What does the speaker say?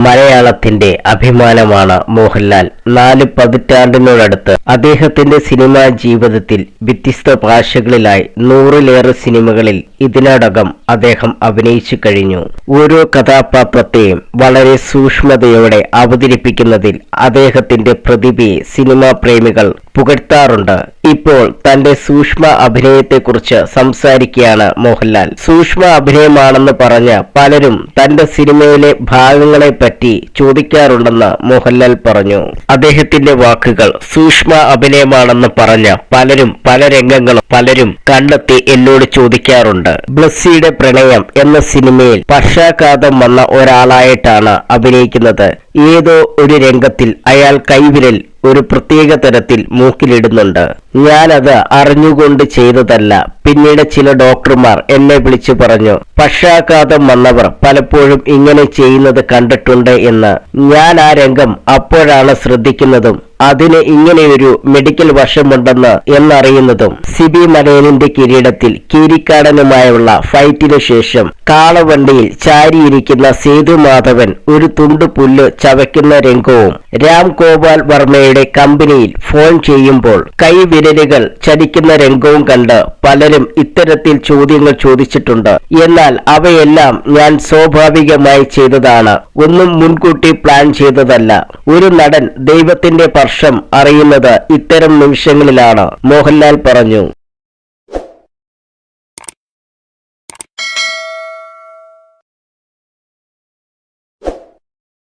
മലയാളത്തിന്റെ അഭിമാനമാണ് മോഹൻലാൽ. നാല് പതിറ്റാണ്ടിനോടടുത്ത് അദ്ദേഹത്തിന്റെ സിനിമാ ജീവിതത്തിൽ വ്യത്യസ്ത ഭാഷകളിലായി നൂറിലേറെ സിനിമകളിൽ ഇതിനോടകം അദ്ദേഹം അഭിനയിച്ചു കഴിഞ്ഞു. ഓരോ കഥാപാത്രത്തെയും വളരെ സൂക്ഷ്മതയോടെ അവതരിപ്പിക്കുന്നതിൽ അദ്ദേഹത്തിന്റെ പ്രതിഭയെ സിനിമാ പ്രേമികൾ പുകഴ്ത്താറുണ്ട്. ഇപ്പോൾ തന്റെ സൂക്ഷ്മ അഭിനയത്തെക്കുറിച്ച് സംസാരിക്കുകയാണ് മോഹൻലാൽ. സൂക്ഷ്മ അഭിനയമാണെന്ന് പറഞ്ഞ് പലരും തന്റെ സിനിമയിലെ ഭാഗങ്ങളെ പറ്റി ചോദിക്കാറുണ്ടെന്ന് മോഹൻലാൽ പറഞ്ഞു. അദ്ദേഹത്തിന്റെ വാക്കുകൾ സൂക്ഷ്മ അഭിനയമാണെന്ന് പറഞ്ഞ് പലരും പല രംഗങ്ങളും പലരും കണ്ടെത്തി എന്നോട് ചോദിക്കാറുണ്ട്. ബ്ലസ്സിയുടെ പ്രണയം എന്ന സിനിമയിൽ പക്ഷാഘാതം വന്ന ഒരാളായിട്ടാണ് അഭിനയിക്കുന്നത്. ഏതോ ഒരു രംഗത്തിൽ അയാൾ കൈവിരൽ ഒരു പ്രത്യേക തരത്തിൽ മൂക്കിലിടുന്നുണ്ട്. ഞാനത് അറിഞ്ഞുകൊണ്ട് ചെയ്തതല്ല. പിന്നീട് ചില ഡോക്ടർമാർ എന്നെ വിളിച്ചു പറഞ്ഞു പക്ഷാഘാതം വന്നവർ പലപ്പോഴും ഇങ്ങനെ ചെയ്യുന്നത് കണ്ടിട്ടുണ്ട് എന്ന്. ഞാൻ ആ രംഗം അപ്പോഴാണ് ശ്രദ്ധിക്കുന്നതും. അതിന് ഇങ്ങനെയൊരു മെഡിക്കൽ വശമുണ്ടെന്ന് എന്നറിയുന്നതും സിബി മലയനിന്റെ കിരീടത്തിൽ കീരിക്കാടനുമായുള്ള ഫൈറ്റിനു ശേഷം കാളവണ്ടിയിൽ ചാരിയിരിക്കുന്ന സേതു മാധവൻ ഒരു തുണ്ടു പുല്ല് ചവയ്ക്കുന്ന രംഗവും രാം ഗോപാൽ വർമ്മയുടെ കമ്പനിയിൽ ഫോൺ ചെയ്യുമ്പോൾ കൈവിരലുകൾ ചലിക്കുന്ന രംഗവും കണ്ട് പലരും ഇത്തരത്തിൽ ചോദ്യങ്ങൾ ചോദിച്ചിട്ടുണ്ട്. എന്നാൽ അവയെല്ലാം ഞാൻ സ്വാഭാവികമായി ചെയ്തതാണ്. ഒന്നും മുൻകൂട്ടി പ്ലാൻ ചെയ്തതല്ല. ഒരു നടൻ ദൈവത്തിന്റെ സ്പർശം അറിയുന്നത് ഇത്തരം നിമിഷങ്ങളിലാണ്. മോഹൻലാൽ പറഞ്ഞു.